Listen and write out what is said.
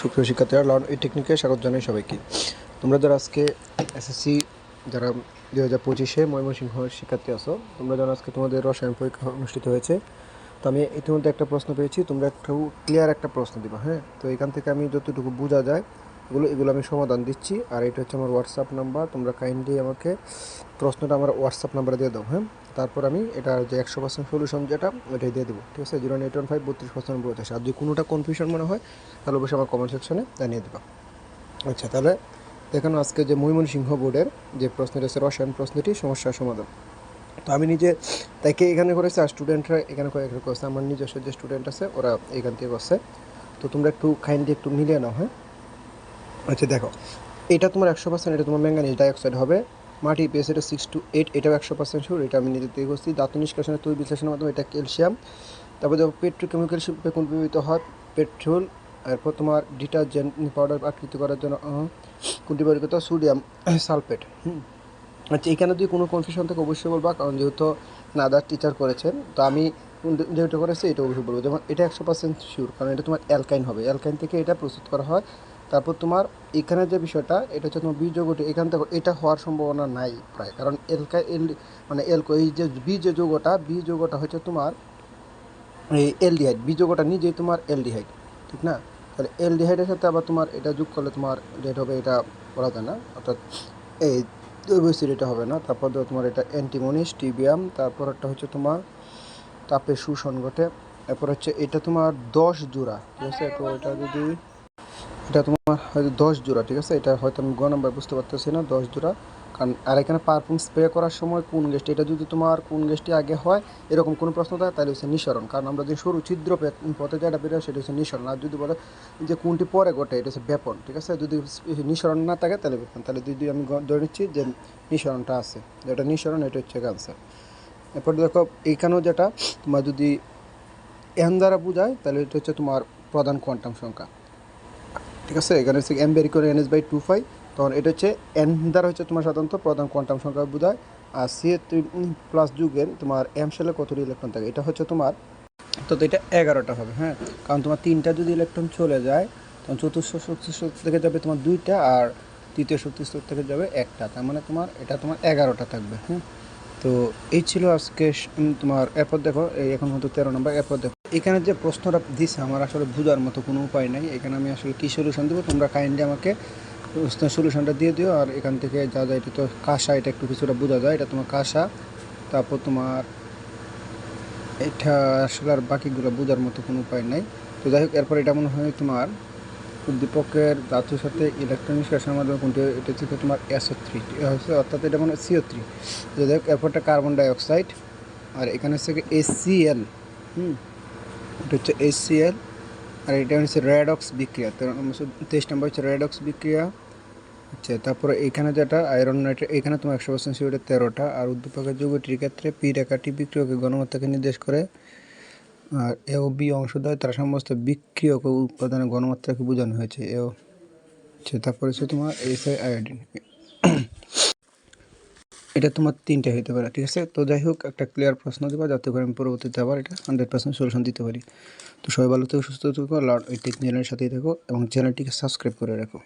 সুপ্রিয় শিক্ষার্থীরা লর্ন এই টেকনিকে স্বাগত জানাই সবাইকে। তোমরা যারা আজকে এসএসসি যারা দুই হাজার পঁচিশে ময়মনসিংহ শিক্ষার্থী আসো তোমরা যারা আজকে তোমাদের রসায়ন পরীক্ষা অনুষ্ঠিত হয়েছে। তো আমি ইতিমধ্যে একটা প্রশ্ন পেয়েছি, তোমরা একটু ক্লিয়ার একটা প্রশ্ন দিবা হ্যাঁ? তো এখান থেকে আমি যতটুকু বোঝা যায় এগুলো এগুলো আমি সমাধান দিচ্ছি। আর এটা হচ্ছে আমার হোয়াটসঅ্যাপ নাম্বার তোমরা কাইন্ডলি আমাকে প্রশ্নটা আমার হোয়াটসঅ্যাপ নাম্বারে দিয়ে দাও হ্যাঁ? তারপর আমি এটা যে একশো পার্সেন্ট সলিউশন যেটা, ওইটাই দিয়ে দেবো, ঠিক আছে? জিরো এইট ওয়ান ফাইভ বত্রিশ পার্সেন্ট পঁচাশ আর যদি কোনোটা কনফিউশন মনে হয়, তাহলে অবশ্যই আমার কমেন্ট সেকশনে জানিয়ে দেবা। আচ্ছা তাহলে দেখানো আজকে যে ময়মনসিংহ বোর্ডের যে প্রশ্নটি আছে, রসায়ন প্রশ্নটি, সমস্যার সমাধান। তো আমি নিজে তাকে এখানে করেছি, আর স্টুডেন্টরা এখানে এখানে করছে আমার নিজস্ব যে স্টুডেন্ট আছে, ওরা এখান থেকে করছে। তো তোমরা একটু কাইন্ডলি একটু মিলিয়ে নাও হ্যাঁ? আচ্ছা দেখো। এটা তোমার একশো পার্সেন্ট এটা তোমার ম্যাঙ্গানিজ ডাইঅক্সাইড হবে। মাটি পেস এটা সিক্স টু এইট এটাও একশো পার্সেন্ট শিওর এটা আমি নিজে থেকে করছি। দাঁত নিষ্কাশনের তৈরি বিশ্লেষণের মাধ্যমে এটা ক্যালসিয়াম তারপর দেখো পেট্রোকেমিক্যাল শিল্পে কোন ব্যবহৃত হয়? পেট্রোল এরপর তোমার ডিটারজেন্ট পাউডার আকৃতি করার জন্য কোনটি ব্যবহৃত? সোডিয়াম সালফেট হুম। আচ্ছা এখানে যদি কোনো কনফিউশন থাকে অবশ্যই বলবা, কারণ যেহেতু নাদার টিচার করেছেন, তো আমি যেটা করেছি এটা অবশ্যই বলব। যেমন এটা একশো পার্সেন্ট শিওর কারণ এটা তোমার অ্যালকাইন হবে। অ্যালকাইন থেকে এটা প্রস্তুত করা হয়। তারপর তোমার এখানে যে বিষয়টা, এটা হচ্ছে তোমার বীজ যৌগটি এখান থেকে এটা হওয়ার সম্ভাবনা নাই প্রায়। কারণ এলকা এল মানে এলকো, এই যে বীজ যৌগটা বীজ যৌগটা হচ্ছে তোমার এই এলডিহাইড। বীজ যৌগটা নিজেই তোমার এলডিহাইড, ঠিক না? তাহলে এলডিহাইডের সাথে আবার তোমার এটা যোগ করলে তোমার যেটা হবে এটা বলা যায় না। অর্থাৎ এই দৈবস্থির এটা হবে না। তারপর তোমার এটা অ্যান্টিমনিস টিবিয়াম তারপর একটা হচ্ছে তোমার তাপের শোষণ ঘটে। এরপর হচ্ছে এটা তোমার দশ জোড়া, ঠিক আছে? তো এটা যদি এটা তোমার হয়তো দশ জোড়া, ঠিক আছে? এটা হয়তো আমি গ নাম্বার বুঝতে পারতেছি না, দশ জোড়া। কারণ, আর এখানে পারফিউম স্প্রে করার সময় কোন গ্যাসটি এটা যদি তোমার কোন গ্যাসটি আগে হয়, এরকম কোনো প্রশ্ন থাকে, তাহলে হচ্ছে নিঃসরণ। কারণ আমরা যে সরু ছিদ্র পথে যেটা বেরোয় সেটা হচ্ছে নিঃসরণ। আর যদি বলে যে কোনটি পরে ঘটে, এটা হচ্ছে ব্যাপন, ঠিক আছে? যদি নিঃসরণ না থাকে, তাহলে ব্যাপন। তাহলে যদি আমি ধরে নিচ্ছি যে নিঃসরণটা আছে যেটা নিঃসরণ, এটা হচ্ছে ক্যান্সার। এরপর দেখো, এইখানেও যেটা, তোমার যদি এন দ্বারা বোঝায়, তাহলে এটা হচ্ছে তোমার প্রধান কোয়ান্টাম সংখ্যা। ঠিক আছে? এখানে হচ্ছে এম বেরি করে N S by two five তখন এটা হচ্ছে এন দ্বারা হচ্ছে তোমার সাধারণত প্রধান কোয়ান্টাম সংখ্যা বোঝায়। আর সি প্লাস যুগের তোমার এম সেলে কতটি ইলেকট্রন থাকে? এটা হচ্ছে তোমার, তো এটা এগারোটা হবে হ্যাঁ? কারণ তোমার তিনটা যদি ইলেকট্রন চলে যায়, তখন চতুর্থ শক্তি থেকে যাবে তোমার দুইটা আর তৃতীয় শক্তি থেকে যাবে একটা। তার মানে তোমার এটা তোমার এগারোটা থাকবে হ্যাঁ? তো এই ছিল আজকে তোমার, এরপর দেখো, এই এখন হয়তো তেরো নম্বর এরপর দেখো। এখানে যে প্রশ্নটা দিছে, আমার আসলে বোঝার মতো কোনো উপায় নাই। এখানে আমি আসলে কী সলিউশন দেবো? তোমরা কাইন্ডলি আমাকে সলিউশনটা দিয়ে দিও, আর এখান থেকে যা যা এটা তো কাঁসা, এটা একটু কিছুটা বোঝা যায়। এটা তোমার কাঁসা, তারপর তোমার এটা আসলে আর বাকিগুলো বোঝার মতো কোনো উপায় নাই। তো যাই হোক, এরপর এটা মনে হয় তোমার উদ্দীপকের ধাতুর সাথে ইলেকট্রন নিষ্কাশনের মাধ্যমে কোনটি? এটা থেকে তোমার এসও থ্রি হচ্ছে অর্থাৎ এটা মানে সিও থ্রি তো যাই হোক, এরপরটা কার্বন ডাইঅক্সাইড আর এখানে হচ্ছে এসিএল হুম? এটা হচ্ছে এসিএল আর এটা হচ্ছে রেডক্স বিক্রিয়া তেইশ নম্বর হচ্ছে রেডক্স বিক্রিয়া আচ্ছা তারপরে এখানে যেটা আয়রন নাইট্রেট এখানে তোমার একশো পার্সেন্ট সিওটা তেরোটা, আর উদ্দীপকের যৌগটির ক্ষেত্রে পি রেখাটি বিক্রিয়কের গণমাত্রাকে নির্দেশ করে, আর এ ও বি অংশ দেয় তারা সমস্ত বিক্রিয়ক উৎপাদনের গণমাত্রাকে বোঝানো হয়েছে। এও আচ্ছা তারপরে হচ্ছে তোমার এস আই আয়োডিন এটা তোমার তিনটে হইতে পারে, ঠিক আছে? তো যাই হোক, একটা ক্লিয়ার প্রশ্ন দেবো, যাতে করে আমি পরবর্তীতে আবার এটা হান্ড্রেড পার্সেন্ট সলিউশন দিতে পারি। তো সবাই ভালো থেকো, সুস্থ থেকো লর্ড ওই টেকনিক সাথেই থাকো এবং চ্যানেলটিকে সাবস্ক্রাইব করে রাখো।